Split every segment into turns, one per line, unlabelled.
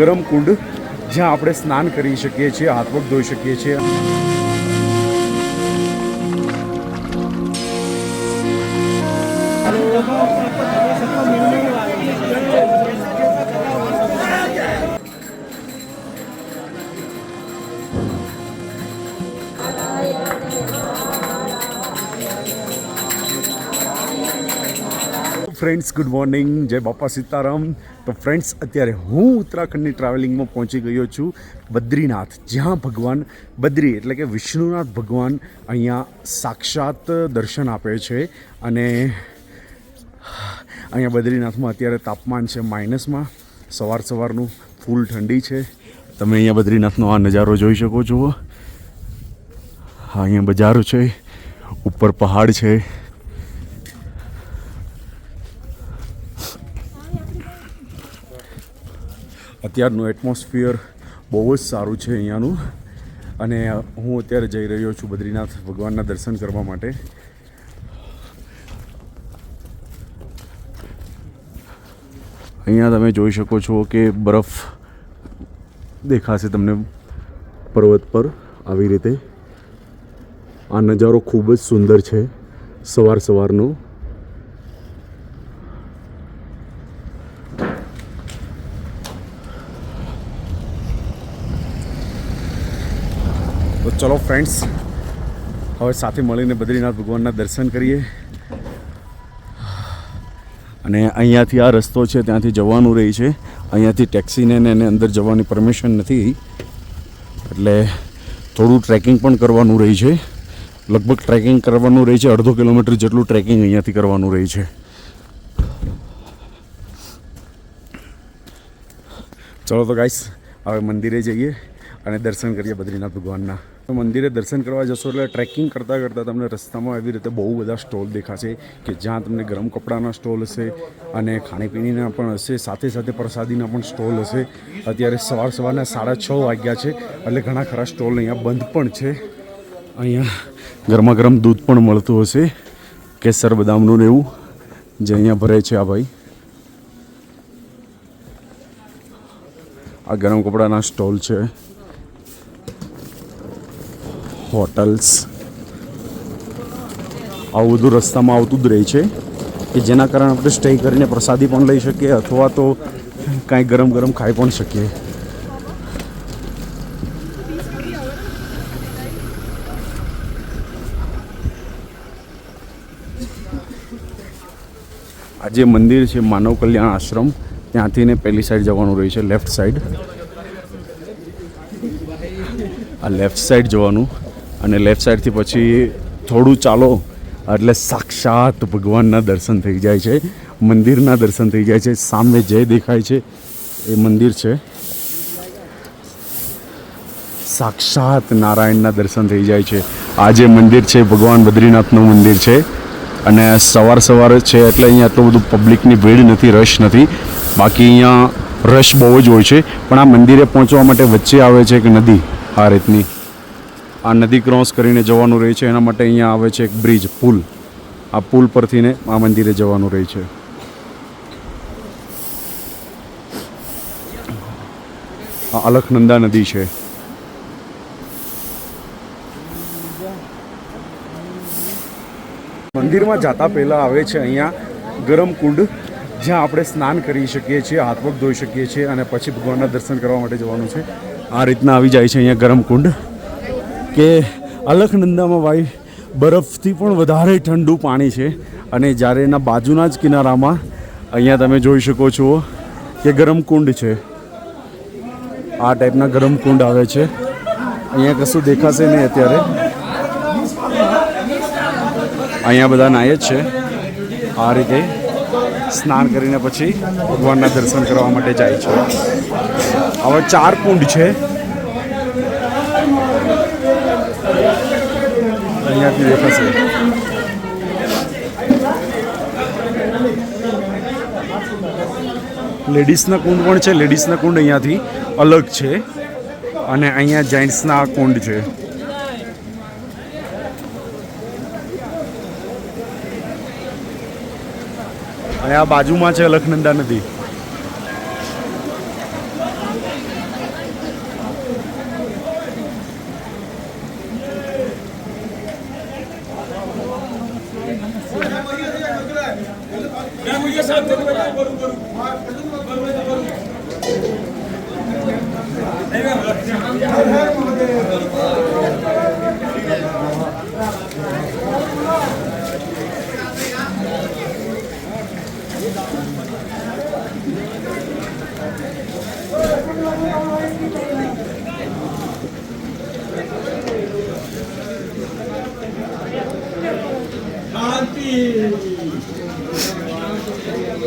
ગરમ કુંડ જ્યાં આપણે સ્નાન કરી શકીએ છીએ હાથ પગ ધોઈ શકીએ છીએ. ફ્રેન્ડ્સ ગુડ મોર્નિંગ જય બાપા સીતારામ. તો ફ્રેન્ડ્સ અત્યારે હું ઉત્તરાખંડની ટ્રાવેલિંગમાં પહોંચી ગયો છું. બદ્રીનાથ. જ્યાં ભગવાન બદ્રી, એટલે કે વિષ્ણુનાથ ભગવાન અહીંયા સાક્ષાત દર્શન આપે છે. અને અહીંયા બદ્રીનાથમાં અત્યારે તાપમાન છે માઇનસમાં. સવાર સવારનું ફૂલ ઠંડી છે. તમે અહીંયા બદ્રીનાથનો આ નજારો જોઈ શકો છો. હા, અહીંયા બજારો છે. ઉપર પહાડ છે. અત્યારનું એટમોસ્ફિયર બહુ જ સારું છે અહીંયાનું. અને હું અત્યારે જઈ રહ્યો છું બદ્રીનાથ ભગવાનના દર્શન કરવા માટે. અહીંયા તમે જોઈ શકો છો કે બરફ દેખાશે તમને પર્વત પર આવી રીતે. આ નજારો ખૂબ જ સુંદર છે. સવાર સવારનો ચલો ફ્રેન્ડ્સ હવે સાથે મળીને બદ્રીનાથ ભગવાનના દર્શન કરીએ. અને અહીંયાથી આ રસ્તો છે, ત્યાંથી જવાનું રહી છે. અહીંયાથી ટેક્સીને એને અંદર જવાની પરમિશન નથી. એટલે થોડું ટ્રેકિંગ પણ કરવાનું રહી છે. લગભગ ટ્રેકિંગ કરવાનું રહી છે, અડધો કિલોમીટર જેટલું ટ્રેકિંગ અહીંયાથી કરવાનું રહી છે. ચલો તો ગાઈસ હવે મંદિરે જઈએ. અને દર્શન કરીએ બદ્રીનાથ ભગવાનના. તો મંદિરે દર્શન કરવા જશો એટલે ટ્રેકિંગ કરતાં કરતાં તમને રસ્તામાં એવી રીતે બહુ બધા સ્ટોલ દેખાશે કે જ્યાં તમને ગરમ કપડાના સ્ટોલ હશે અને ખાણીપીણીના પણ હશે, સાથે સાથે પ્રસાદીના પણ સ્ટોલ હશે. અત્યારે સવાર સવારના સાડા છ વાગ્યા છે, એટલે ઘણા ખરા સ્ટોલ અહીંયા બંધ પણ છે. અહીંયા ગરમા ગરમ દૂધ પણ મળતું હશે, કેસર બદામનું ને એવું, જે અહીંયા ભરે છે આ ભાઈ. આ ગરમ કપડાના સ્ટોલ છે. હોટલ્સ આવું બધું રસ્તામાં આવતું જ રહે છે કે જેના કારણે આપણે સ્ટે કરીને પ્રસાદી પણ લઈ શકીએ અથવા તો કાંઈ ગરમ ગરમ ખાઈ પણ શકીએ. આ જે મંદિર છે માનવ કલ્યાણ આશ્રમ. ત્યાંથી ને પેલી સાઈડ જવાનું રહે છે લેફ્ટ સાઈડ આ લેફ્ટ સાઈડ જવાનું. અને લેફ્ટ સાઈડથી પછી થોડું ચાલો, એટલે સાક્ષાત ભગવાનના દર્શન થઈ જાય છે, મંદિરના દર્શન થઈ જાય છે, સામે જે દેખાય છે, એ મંદિર છે. સાક્ષાત નારાયણના દર્શન થઈ જાય છે. આ જે મંદિર છે, ભગવાન બદ્રીનાથનું મંદિર છે, અને સવાર સવાર છે, એટલે અહીંયા આટલું બધું પબ્લિકની ભીડ નથી રશ નથી. બાકી અહીંયા રશ બહુ જ હોય છે, પણ આ મંદિરે પહોંચવા માટે વચ્ચે આવે છે એક નદી, આ રીતની. આ નદી ક્રોસ કરીને જવાનું રહે છે. એના માટે અહીંયા આવે છે એક બ્રિજ, પુલ. આ પુલ પરથી ને આ મંદિરે જવાનું રહે છે. આ અલખનંદા નદી છે. મંદિરમાં જતા પહેલાં આવે છે અહીંયા ગરમ કુંડ, જ્યાં આપણે સ્નાન કરી શકીએ છીએ, હાથ પગ ધોઈ શકીએ છીએ અને પછી ભગવાનના દર્શન કરવા માટે જવાનું છે. આ રીતના આવી જાય છે અહીંયા ગરમ કુંડ. કે અલખનંદામાં ભાઈ બરફથી પણ વધારે ઠંડુ પાણી છે. અને જ્યારે એના બાજુના જ કિનારામાં અહીંયા તમે જોઈ શકો છો કે ગરમ કુંડ છે. આ ટાઈપના ગરમ કુંડ આવે છે. અહીંયા કશું દેખાશે નહીં અત્યારે. અહીંયા બધા નાય જ છે. આ રીતે સ્નાન કરીને પછી ભગવાનના દર્શન કરવા માટે જાય છે. હવે ચાર કુંડ છે. અહીંયાથી દેખાશે. લેડીઝના કુંડ પણ છે, લેડીઝના કુંડ અહીંયાથી અલગ છે. અને અહીંયા જેન્ટ્સના કુંડ છે. આ બાજુમાં છે અલખનંદા નદી. Happy.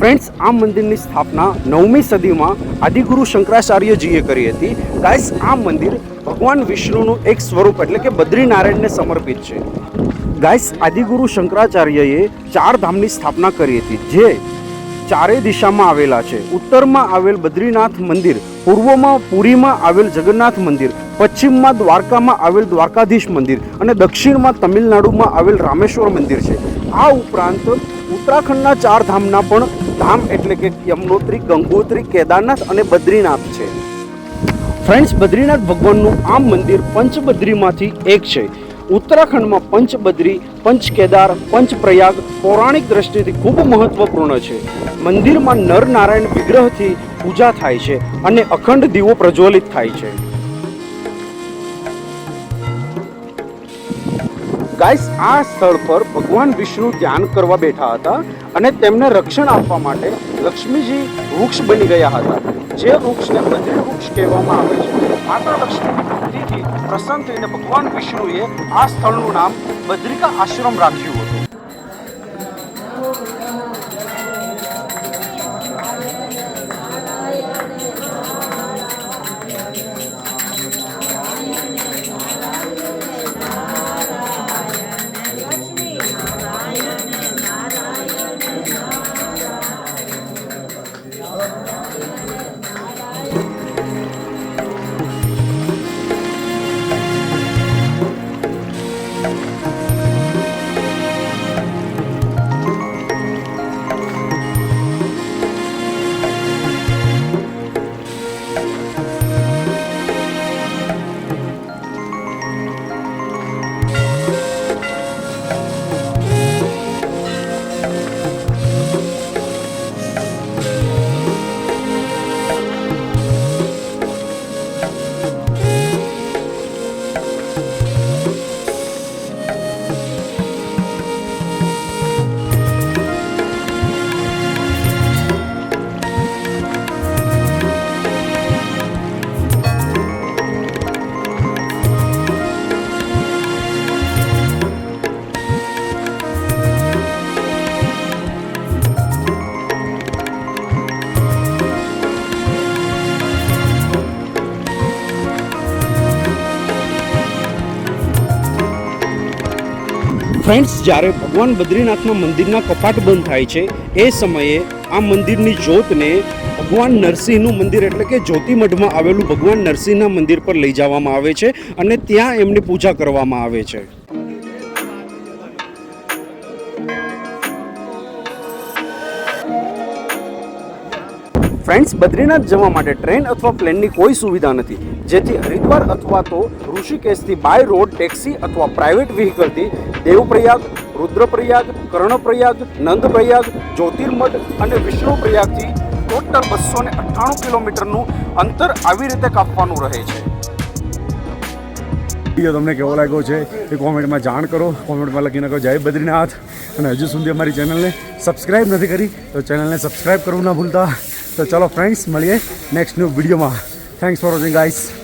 ફ્રેન્ડ્સ આ મંદિરની સ્થાપના નવમી સદીમાં આદિગુરુ શંકરાચાર્યજીએ કરી હતી. ગાઈસ આ મંદિર ભગવાન વિષ્ણુનું એક સ્વરૂપ એટલે કે બદ્રીનારાયણને સમર્પિત છે. ગાઈસ આદિગુરુ શંકરાચાર્યએ ચાર ધામની સ્થાપના કરી હતી, જે ચારે દિશામાં આવેલા છે. ઉત્તરમાં આવેલ બદ્રીનાથ મંદિર પૂર્વમાં પુરીમાં આવેલ જગન્નાથ મંદિર, પશ્ચિમમાં દ્વારકામાં આવેલ દ્વારકાધીશ મંદિર અને દક્ષિણમાં તમિલનાડુમાં આવેલ રામેશ્વર મંદિર છે. આ ઉપરાંત ઉત્તરાખંડના ચાર ધામના પણ ધામ એટલે કે યમનોત્રી, ગંગોત્રી, કેદારનાથ અને બદ્રીનાથ છે. ફ્રેન્ડ્સ, બદ્રીનાથ ભગવાનનું આ મંદિર પંચબદ્રીમાંથી એક છે. ઉત્તરાખંડમાં પંચબદ્રી પંચ કેદાર પંચ પૌરાણિક દ્રષ્ટિથી ખૂબ મહત્વપૂર્ણ છે. મંદિરમાં નર નારાયણ વિગ્રહથી પૂજા થાય છે અને અખંડ દીવો પ્રજ્વલિત થાય છે. ગાઈસ, આ સ્થળ પર ભગવાન વિષ્ણુ ધ્યાન કરવા બેઠા હતા અને તેમને રક્ષણ આપવા માટે લક્ષ્મીજી વૃક્ષ બની ગયા હતા. જે વૃક્ષને બદ્રી વૃક્ષ કહેવામાં આવે છે. માતા લક્ષ્મીની ભક્તિથી પ્રસન્ન થઈને ભગવાન વિષ્ણુએ આ સ્થળનું નામ બદ્રિકા આશ્રમ રાખ્યું ફ્રેન્ડ્સ, જ્યારે ભગવાન બદ્રીનાથના મંદિરના કપાટ બંધ થાય છે, એ સમયે આ મંદિરની જ્યોતને ભગવાન નરસિંહનું મંદિર એટલે કે જ્યોતિમઠમાં આવેલું ભગવાન નરસિંહના મંદિર પર લઈ જવામાં આવે છે અને ત્યાં એમની પૂજા કરવામાં આવે છે. ફ્રેન્ડ્સ, બદ્રીનાથ જવા માટે ટ્રેન અથવા પ્લેનની કોઈ સુવિધા નથી. જેથી હરિદ્વાર અથવા તો ઋષિકેશથી બાય રોડ, ટેક્સી અથવા પ્રાઇવેટ વ્હીકલથી દેવપ્રયાગ, રુદ્રપ્રયાગ, કર્ણપ્રયાગ, નંદપ્રયાગ જ્યોતિર્મઠ અને વિષ્ણુપ્રયાગથી ટોટલ બસો ને અઠ્ઠાણું કિલોમીટરનું અંતર આવી રીતે કાપવાનું રહે છે.
વીડિયો તમને કેવો લાગ્યો છે એ કોમેન્ટમાં જાણ કરો. કોમેન્ટમાં લખી નાખો, જય બદ્રીનાથ. અને હજુ સુધી અમારી ચેનલને સબસ્ક્રાઈબ નથી કરી તો ચેનલને સબસ્ક્રાઈબ કરવું ના ભૂલતા. તો ચલો ફ્રેન્ડ્સ મળીએ નેક્સ્ટ ન્યૂ વિડીયોમાં થેન્ક્સ ફોર વોચિંગ ગાઈસ